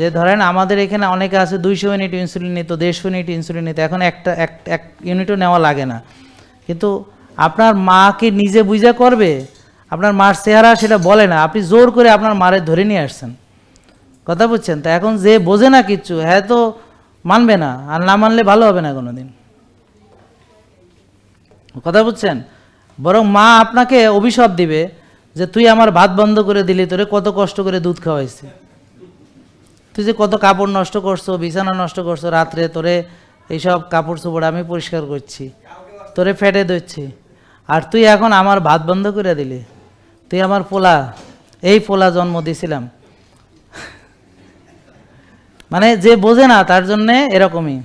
যে ধরেন আমাদের এখানে অনেকে আছে দুইশো ইউনিট ইনসুলিন নিত, দেড়শো ইউনিট ইনসুলিন নিত, এখন একটা, এক এক ইউনিটও নেওয়া লাগে না। কিন্তু আপনার মা কি নিজে বুঝে করবে, আপনার মার চেহারা সেটা বলে না। আপনি জোর করে আপনার মারে ধরে নিয়ে আসছেন। কথা বুঝছেন? তো এখন যে বোঝে না কিচ্ছু হ্যাঁ তো মানবে না, আর না মানলে ভালো হবে না কোনোদিন। কথা বুঝছেন? বরং মা আপনাকে অভিশাপ দিবে যে, তুই আমার ভাত বন্ধ করে দিলি, তোরে কত কষ্ট করে দুধ খাওয়াইছি। তুই যে কত কাপড় নষ্ট করছ, বিছানা নষ্ট করছ রাত্রে, তোরে এইসব কাপড় চোপড় আমি পরিষ্কার করছি, তোরে ফেটে দিচ্ছি আর তুই এখন আমার ভাত বন্ধ করে দিলি, তুই আমার পোলা, এই পোলা জন্ম দিছিলাম। মানে যে বোঝে না, তার জন্যে এরকমই,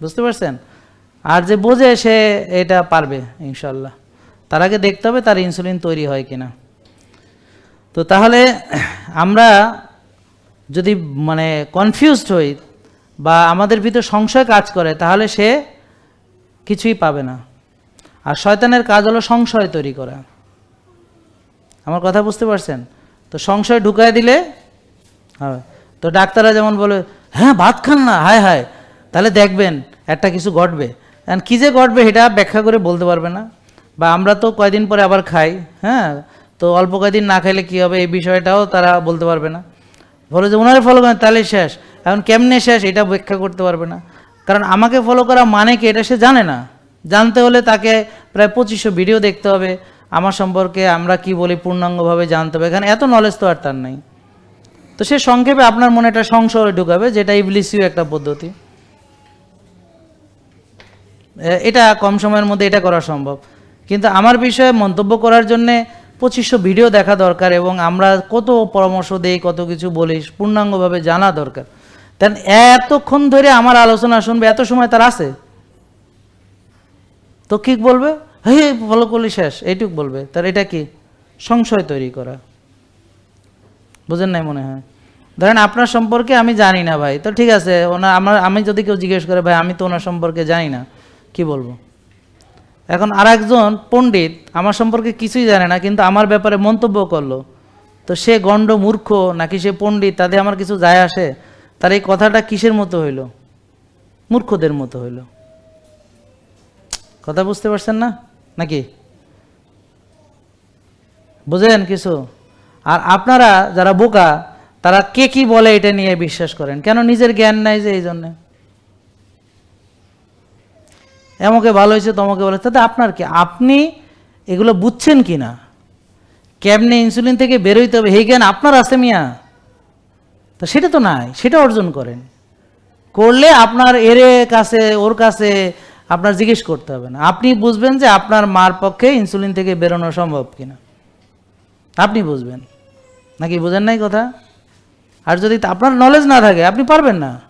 বুঝতে পারছেন? আর যে বোঝে, সে এটা পারবে ইনশাল্লাহ তার আগে দেখতে হবে তার ইনসুলিন তৈরি হয় কিনা। তো তাহলে আমরা যদি মানে কনফিউজড হই বা আমাদের ভিতর সংশয় কাজ করে, তাহলে সে কিছুই পাবে না। আর শয়তানের কাজ হলো সংশয় তৈরি করা। আমার কথা বুঝতে পারছেন? তো সংশয় ঢুকায় দিলে হবে। তো ডাক্তাররা যেমন বলে হ্যাঁ ভাত খান না, হায় হায়। তাহলে দেখবেন একটা কিছু ঘটবে। এখন কী যে ঘটবে এটা ব্যাখ্যা করে বলতে পারবে না। বা আমরা তো কয়দিন পরে আবার খাই হ্যাঁ? তো অল্প কয়দিন না খাইলে কী হবে? এই বিষয়টাও তারা বলতে পারবে না। বলে যে ওনারে ফলো করেন তাহলে শেষ। এখন কেমনে শেষ, এটা ব্যাখ্যা করতে পারবে না। কারণ আমাকে ফলো করা মানে কি, এটা সে জানে না। জানতে হলে তাকে প্রায় পঁচিশশো ভিডিও দেখতে হবে। আমার সম্পর্কে আমরা কি বলি, পূর্ণাঙ্গভাবে জানতে হবে। এখানে এত নলেজ তো আর তার নাই। তো সে সংক্ষেপে আপনার মনে একটা সংশয় ঢুকাবে, যেটা ইবলিসিও একটা পদ্ধতি। এটা কম সময়ের মধ্যে এটা করা সম্ভব। কিন্তু আমার বিষয়ে মন্তব্য করার জন্যে পঁচিশশো ভিডিও দেখা দরকার এবং আমরা কত পরামর্শ দেই, কত কিছু বলি, পূর্ণাঙ্গভাবে জানা দরকার। তেন এতক্ষণ ধরে আমার আলোচনা শুনবে, এত সময় তার আছে? তো কি বলবে? হে ফলো করলি শেষ, এইটুক বলবে। তার এটা কি? সংশয় তৈরি করা। বুঝেন নাই মনে হয়? ধরেন আপনার সম্পর্কে আমি জানি না ভাই, তো ঠিক আছে, ওনার, আমার, আমি যদি কেউ জিজ্ঞেস করে, ভাই, আমি তো ওনার সম্পর্কে জানি না কি বলব? এখন আর একজন পণ্ডিত আমার সম্পর্কে কিছুই জানে না, কিন্তু আমার ব্যাপারে মন্তব্য করল। তো সে গণ্ড মূর্খ নাকি সে পণ্ডিত তাদের আমার কিছু যায় আসে? তার এই কথাটা কিসের মতো হইল? মূর্খদের মতো হইল। কথা বুঝতে পারছেন না? নাকি? বুঝেন কিছু? আর আপনারা যারা বোকা, তারা কে কি বলে এটা নিয়ে বিশ্বাস করেন? কেন নিজের জ্ঞান নাই যে এই জন্যে? এমকে ভালো হয়েছে, তমকে ভালো তাতে আপনার কি? আপনি এগুলো বুঝছেন কি না কেমনে ইনসুলিন থেকে বেরোইতে হবে? হেই জ্ঞান, আপনার আছে মিয়া। তো সেটা তো নাই, সেটা অর্জন করেন। করলে আপনার এরে কাছে, ওর কাছে আপনার জিজ্ঞেস করতে হবে না। আপনি বুঝবেন যে আপনার মার পক্ষে ইনসুলিন থেকে বেরোনো সম্ভব কিনা। আপনি বুঝবেন। নাকি বোঝেন নাই কথা? আর যদি আপনার নলেজ না থাকে, আপনি পারবেন না।